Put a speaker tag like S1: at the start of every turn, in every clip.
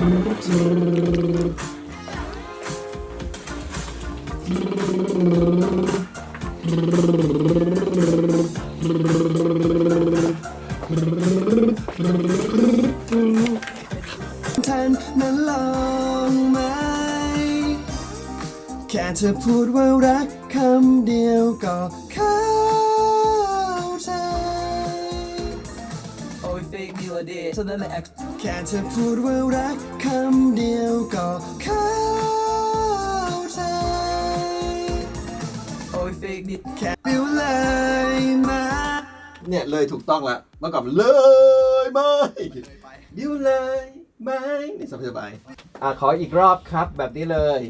S1: ท่านนั้นลองไหม แค่เธอพูดว่ารักคำเดียวก็เข้าใจ
S2: โอ้ยเฟกนิวเดย์ฉะนั้นแหละ
S1: แค่เธอพูดว่ารักคำเดียวก็เข้าใจ
S2: โอ้ยเฟกนิว
S1: แค่ปิวเลยมา
S3: เนี่ยเลยถูกต้องละเมื่อก่อนมันเลยไม่ดิวเลยไม่นี่สบายสบายอะขออีกรอบครับแบบนี้เลย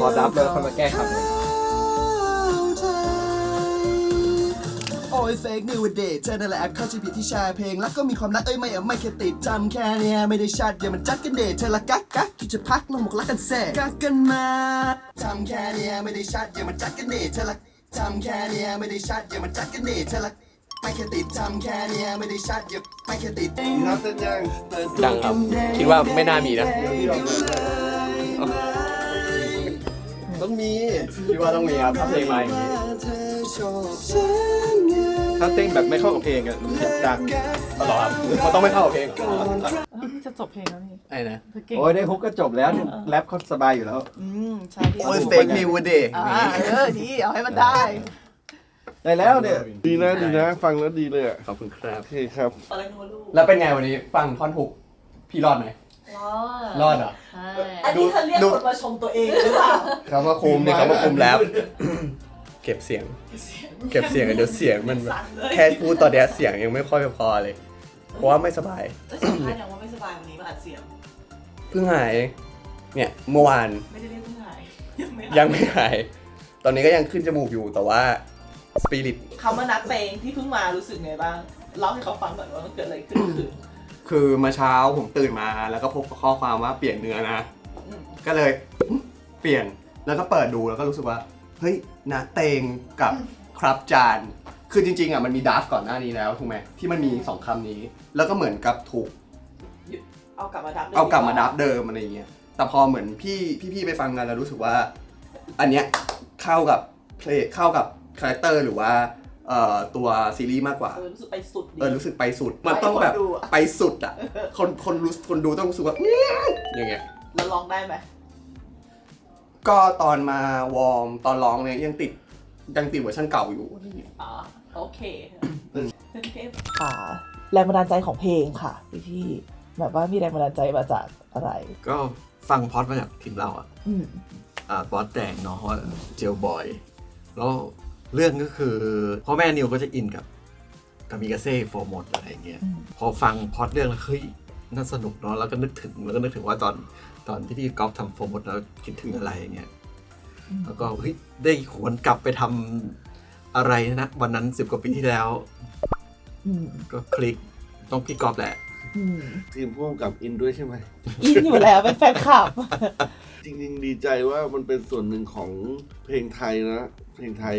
S3: พอดับเลยค่อยมาแก้คำเลย
S1: โอ้ยเฟกนิวเดย์เธอนั่นแหละแอปเข้าใจผิดที่แชร์เพลงแล้วก็มีความรักเอ้ยไม่เอาไม่แค่ติดจำแค่เนี้ยไม่ได้ชัดอย่ามันจัดกันเดทเธอละกักกักคิดจะพักลงหมกรักกันแซ่กักกันมาจำแค่เนี้ยไม่ได้ชัดอย่ามันจัดกันเดทเธอละจำแค่เนี้ยไม่ได้ชัดอย่ามันจัดกันเดทเธอละไม่แค่ติดจำแค่เนี้ยไม่ได้ชัดอย่าไม่แค่ติดนับเส้นยัง
S4: ดังครับ คิดว่าไม่น่ามีนะ
S3: ต้องมี
S4: คิดว่าต้องมีครับถ้าเพลงมาอย่างนี้
S1: เธอ ชอบฉันไง
S4: ถ้าเต้นแบบไม่เข้ากับเพลงอะดังตลอดครับมันต้องไม่เข้ากับเพลง
S5: เออนี่จะจบเพลงแล้วนี่
S4: ไอ้นะ
S5: เธอเก่ง
S3: โอ้ยได้ฮุกก็จบแล้วแรปเขาสบายอยู่แล้ว
S5: อืมใช่พี่
S1: โอ้ยเฟกนิวเดย์
S5: อ่าเออดีเอาให้มันได้
S3: ได้แล้วเนี่ย
S6: ดีนะดีนะ ฟังแล้วดีเลยอะ
S4: ขอบคุณครับ
S6: โอเคครับ
S5: อะไรนูลูก
S4: แล้วเป็นไงวันนี้ฟังท่อนฮุกพี่รอดไหม
S5: รอด
S4: รอดเหรอ
S5: ใช่
S7: อันนี้เธอเรียกคนมาชมตัวเองหรือเปล่า
S4: คำว่าคุมเนี่ยคำว่าคุมแล้ว เก็บเสียง เก็บเสียงเดี๋ยวเสียงมันแบบแค่พูดตอนเนี้ยเสียงยังไม่ค่อยพอเลย เพราะว่าไม่สบาย
S7: เอ้ยสัมภาษณ์ยังว่าไม่สบายวันนี้มาอัดเสียง
S4: เพิ่งหาย เนี่ยเมื่อวาน
S7: ไม่ได้เรียกเพิ่งหายยังไม่หาย
S4: ยังไม่หาย ตอนนี้ก็ยังขึ้นจมูกอยู่แต่ว่าสปิริต
S7: เขามานัดเพลงที่เพิ่งมารู้สึกไงบ้างเล่าให้เขาฟังก่อนว่ามันเกิดอะไรขึ้นคือ
S4: คือเมาเช้าผมตื่นมาแล้วก็พบกับข้อความว่าเปลี่ยนเนื้อนะ
S7: อืม
S4: ก็เลยอื้อเปลี่ยนแล้วก็เปิดดูแล้วก็รู้สึกว่า เฮ้ยนาเตงกับครับจาน คือจริงๆอะมันมีดัฟก่อนหน้านี้แล้วถูกไหมที่มันมีสองคำนี้ แล้วก็เหมือนกับถูก
S7: เอากลับมาดับ
S4: เอากลับมาดับเดิมอะไรอย่างเงี้ยแต่พอเหมือนพี่พี่ๆไปฟังกันแล้วรู้สึกว่า อันเนี้ยเข้ากับเพลงเข้ากับคาแรคเตอร์หรือว่าเอ่อตัวซีรีส์มากกว่า
S7: เออรู้สึกไปสุดดี
S4: เออรู้สึกไปสุด มันต้องแบบ
S7: ให้คนดูอะ
S4: ไปสุดอะ คนคนรู้คนดูต้องรู้สึกว่าอื้ออย่างเงี้ย
S7: แล้วร้องได้ไหม
S4: ก็ตอนมาวอร์มตอนร้องเนี่ยยังติดยังติดเวอร์ชันเก่าอยู่อะไรอย่างเงี้ย
S7: อ๋อ โอเคโอเค
S5: อ่าแรงบันดาลใจของเพลงค่ะพี่พี่แบบว่ามีแรงบันดาลใจมาจากอะไร
S8: ก็ฟังพอดมาจากทีมเราอะ
S5: อืม
S8: อ่าบอสแดงเนาะเจลบอย แล้วเรื่องก็คือพ่อแม่นิวก็จะอินกับกามิกาเซ่โฟร์มดอะไรอย่างเงี้ย
S5: อืม
S8: พอฟังพอดเรื่องแล้วเฮ้ย น่าสนุกเนาะแล้วก็นึกถึงแล้วก็นึกถึงว่าตอนตอนที่พี่กอล์ฟทำโฟร์มดแล้วคิดถึงอะไรอย่างเงี้ยแล้วก็เฮ้ยได้หวนกลับไปทำอะไรนะ วันนั้นสิบกว่าปีที่แล้ว
S5: อืม
S8: ก็คลิกต้องพี่กอล์ฟแหละ
S5: อืม
S6: ทีมพ่วงกับอินด้วยใช่ไหม
S5: อินอยู่แล้วเป็นแฟนคลับ
S6: จริง ๆ ดีใจว่ามันเป็นส่วนหนึ่งของเพลงไทยนะ เพลงไทย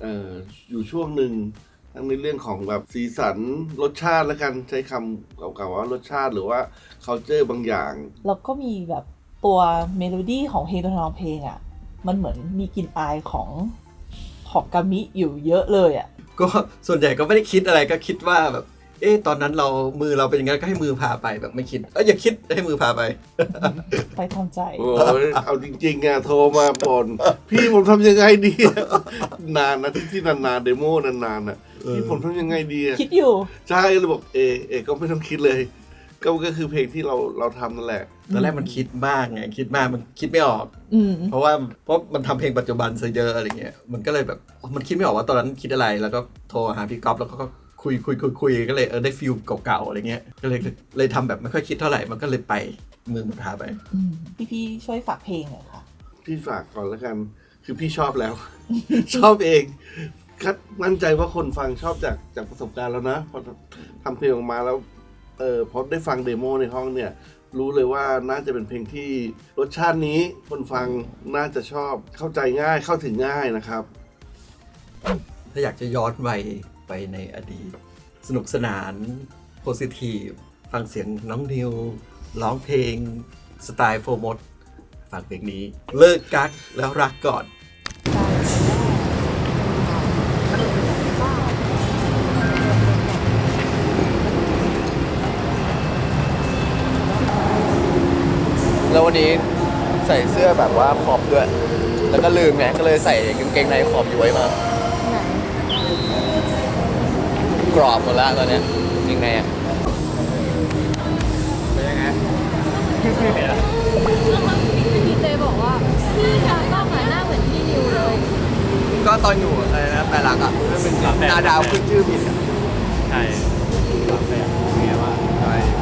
S6: เอ่ออยู่ช่วงหนึ่ง ทั้งในเรื่องของแบบสีสันรสชาติแล้วกันใช้คำเก่าๆว่ารสชาติหรือว่า culture บางอย่าง
S5: แล้วก็มีแบบตัวเมโลดี้ของเพลงตัวทำเพลงอะ มันเหมือนมีกลิ่นอายของของกามิอยู่เยอะเลยอะ
S8: ก็ส่วนใหญ่ก็ไม่ได้คิดอะไรก็คิดว่าแบบ เอ๊ะตอนนั้นเรามือเราเป็นยังไงก็ให้มือพาไปแบบไม่คิดเอ้ยอย่าคิดให้มือพาไป
S5: ไปทำใจ
S6: โอ้ยเอาจริงๆอะโทรมาบ่นพี่ผมทำยังไงดีอะนานนะที่ที่นานๆเดโมนานๆอะ พี่ผมทำยังไงดีอะ
S5: คิดอยู่
S6: ใช่เลยบอกเอ เอ ก็ไม่ต้องคิดเลย ก็ก็คือเพลงที่เราเราทำนั่นแหละ
S8: ตอนแรกมันคิดมากไงคิดมากมันคิดไม่ออก
S5: อืม
S8: เพราะว่าเพราะมันทำเพลงปัจจุบันซะเยอะอะไรเงี้ยมันก็เลยแบบมันคิดไม่ออกว่าตอนนั้นคิดอะไรแล้วก็โทรหาพี่ก๊อฟแล้วก็คุยคุยคุยคุยก็เลยเออได้ฟิลเก่าๆอะไรเงี้ยก็เลยเลยทำแบบไม่ค่อยคิดเท่าไหร่มันก็เลยไปมือมันพาไป
S5: อืมพี่พี่ๆช่วยฝากเพลงหน่อยค่ะ
S6: พี่ฝากก่อนแล้วกัน คือพี่ชอบแล้ว ชอบเอง คัดมั่นใจว่าคนฟังชอบจากจากประสบการณ์แล้วนะพอทำเพลงออกมาแล้วเออพอได้ฟังเดโมในห้องเนี่ย รู้เลยว่าน่าจะเป็นเพลงที่รสชาตินี้คนฟังน่าจะชอบเข้าใจง่ายเข้าถึงง่ายนะครับ
S8: ถ้าอยากจะย้อนไปไปในอดีต สนุกสนานโพสิทีฟฟังเสียงน้องนิวร้องเพลงสไตล์โฟร์มดฟังเพลงนี้ เลิกกักแล้วรักก่อน
S4: ววันนี้ใส่เสื้อแบบว่าขอบด้วย แล้วก็ลืมไงก็เลยใส่กางเกงในขอบย้วยมากรอบหมดแล้วตอนเนี้ยยังไงอะ
S9: ดีเจบอกว่าพี่ชาวต้องหน้าเหมือนพี่นิวเลย
S4: ก็ตอนอยู่อะไรนะแปลรักอะเป็นนาดาวขึ้นชื่อผิดอะ
S10: ใช่รับแบบเมียว่าใช่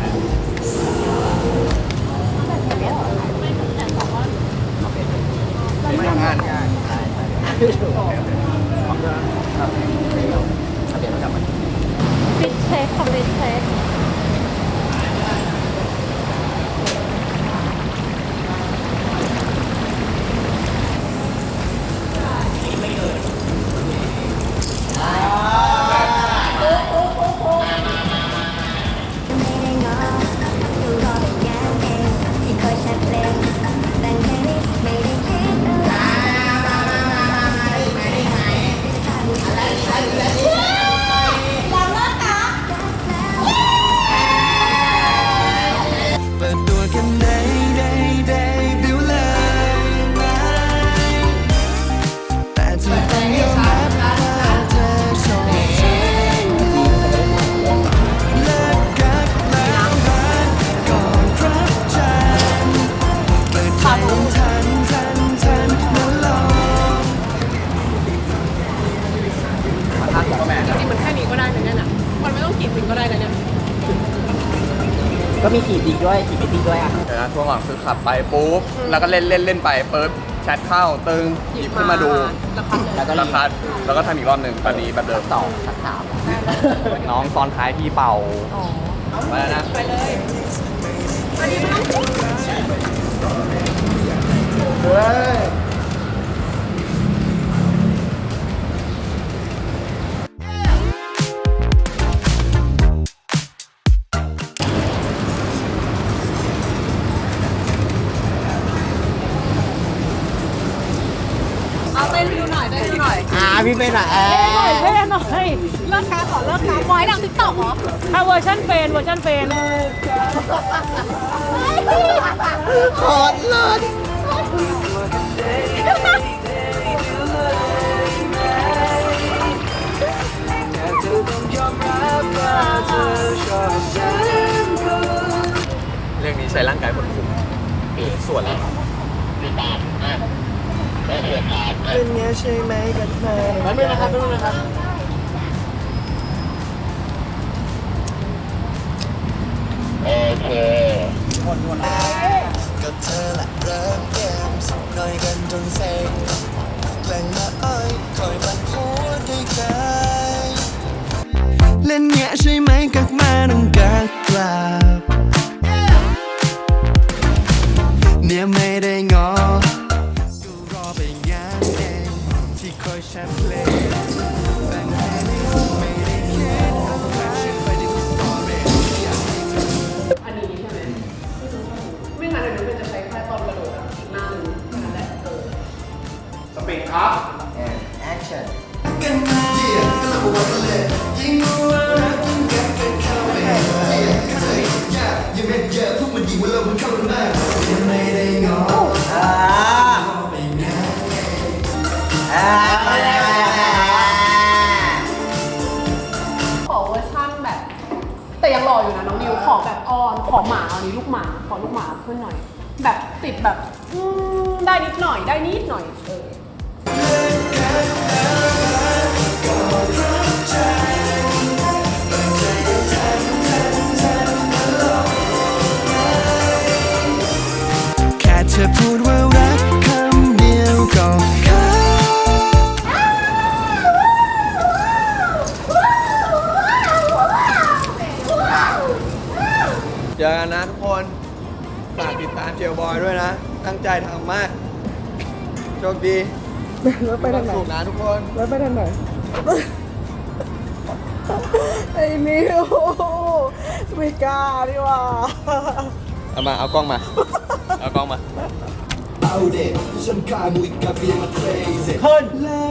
S4: ไม่งานง่าน
S9: ปิดเช็คค่ะปิดเช็ค
S1: ก็มี
S5: ขี่จริงด้วยขี่ไม่จริงด้วยอะ
S4: เดี๋ยวนะช่วงหลังคือขับไปปุ๊บ แล้วก็เล่นเล่นเล่นไปปุ๊บแชทเข้าตึงหยิบขึ้นมาดู
S7: แล้วพักเลย
S4: แล้วก็คัดแล้วก็ทำอีกรอบหนึ่งตอนนี้แบบเดิมต่อชักสามน้องซ้อนท้ายพี่เป่าไปแล้วนะ
S7: ไปเลย พี่เป็นอะเอ
S5: อเท่
S11: หน่อย
S7: เลิกการขอเลิกการบอยดังติ๊กต็อกเหรอ
S11: ถ้าเวอร์ชันเฟนเวอร์ชันเฟน
S5: โคตรเลิศ
S4: เรื่องนี้ใช้ร่างกายคนคุมส่วนแล้ว
S1: เป็นไงใช่ไหมกันมา
S7: แป๊บนึงนะครับแป๊บนึงนะครับโอเค
S1: ก็เธอละเริ่มเกมสักหน่อยกันจนเซ็งแกล้งมาอ้อยคอยบันหัวด้วยกันเล่นเงี้ยใช่ไหมกักมาต้องกัก ยังเม็ดเยอะพวกมันดีว่าเรามันเข้ากันมากยังไม่ได้งออ่าไปงานอ่า
S7: ขอเวอร์ชั่นแบบ แต่ยังรออยู่นะน้องนิวขอแบบออนขอหมาอันนี้ลูกหมาขอลูกหมาขึ้นหน่อย แบบติดแบบอืมได้นิดหน่อยได้นิดหน่อยเออ
S1: แค่ เธอพูดว่ารักคำเดียวก็เข้า
S4: เจอกันนะทุกคนฝากติดตามเจลบอยด้วยนะ ตั้งใจทำมาก โชคดี
S5: แล้วไปทางไหน
S4: สุขนะทุกคน
S5: แล้วไปทางไหนไอ้นิว
S12: ไม่กล้าดีว่า
S4: เอามา เอากล้องมา เอากล้องมา
S1: เอาเด็กฉันขามุยกับเบียร์มา crazy
S4: ขึ้น
S1: และ